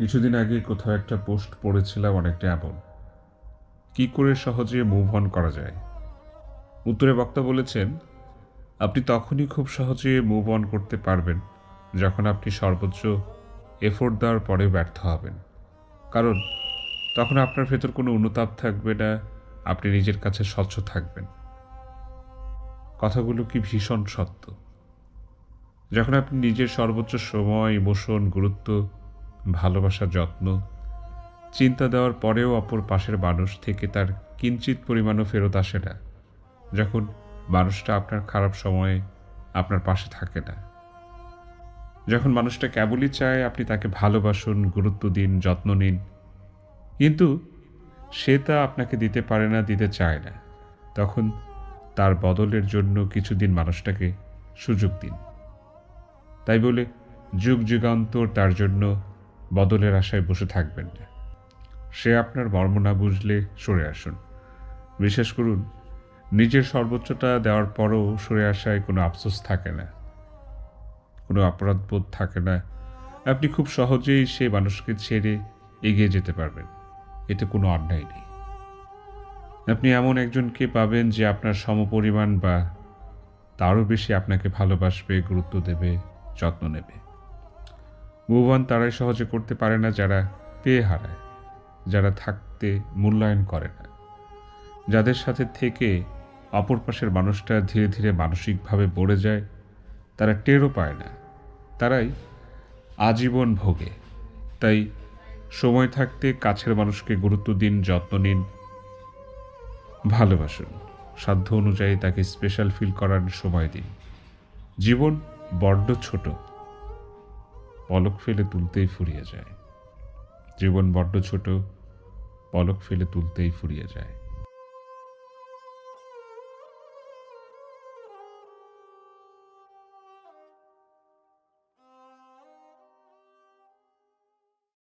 কিছুদিন আগে কোথাও একটা পোস্ট পড়েছিলাম অনেকটা এমন। কি করে সহজে মুভ অন করা যায়? উত্তরে বক্তা বলেছেন, আপনি তখনই খুব সহজে মুভ অন করতে পারবেন যখন আপনি সর্বোচ্চ এফোর্ট দেওয়ার পরে ব্যর্থ হবেন। কারণ তখন আপনার ভেতর কোনো অনুতাপ থাকবে না, আপনি নিজের কাছে স্বচ্ছ থাকবেন। কথাগুলো কি ভীষণ সত্য? যখন আপনি নিজের সর্বোচ্চ সময় ইমোশন গুরুত্ব ভালোবাসা, যত্ন, চিন্তা দেওয়ার পরেও অপর পাশের মানুষ থেকে তার কিঞ্চিত পরিমাণও ফেরত আসে না, যখন মানুষটা আপনার খারাপ সময়ে আপনার পাশে থাকে না। যখন মানুষটা কেবলই চায় আপনি তাকে ভালোবাসুন, গুরুত্ব দিন, যত্ন নিন, কিন্তু সে তা আপনাকে দিতে পারে না, দিতে চায় না, তখন তার বদলের জন্য কিছুদিন মানুষটাকে সুযোগ দিন। তাই বলে যুগ যুগান্তর তার জন্য বদলের আশায় বসে থাকবেন না। সে আপনার মর্ম না বুঝলে সরে আসুন। বিশ্বাস করুন, নিজের সর্বোচ্চটা দেওয়ার পরও সরে আসায় কোনো আফসোস থাকে না। কোনো অপরাধবোধ থাকে না। আপনি খুব সহজেই সে মানুষকে ছেড়ে এগিয়ে যেতে পারবেন। এতে কোনো অন্যায় নেই। আপনি এমন একজনকে পাবেন যে আপনার সমপরিমাণ বা তারও বেশি আপনাকে ভালোবাসবে, গুরুত্ব দেবে, যত্ন নেবে। মুভ অন তারাই সহজে করতে পারে না যারা পেয়ে হারায়, যারা থাকতে মূল্যায়ন করে না। যাদের সাথে থেকে অপর পাশের মানুষটা ধীরে ধীরে মানসিকভাবে পড়ে যায়, তারা টেরও পায় না। তারাই আজীবন ভোগে। তাই সময় থাকতে কাছের মানুষকে গুরুত্ব দিন, যত্ন নিন। ভালোবাসুন। সাধ্য অনুযায়ী তাকে স্পেশাল ফিল করার সময় দিন। জীবন বড্ড ছোট। পলক ফেলে তুলতেই ফুরিয়ে যায়। জীবন বড্ড ছোট পলক ফেলে তুলতেই ফুরিয়ে যায়।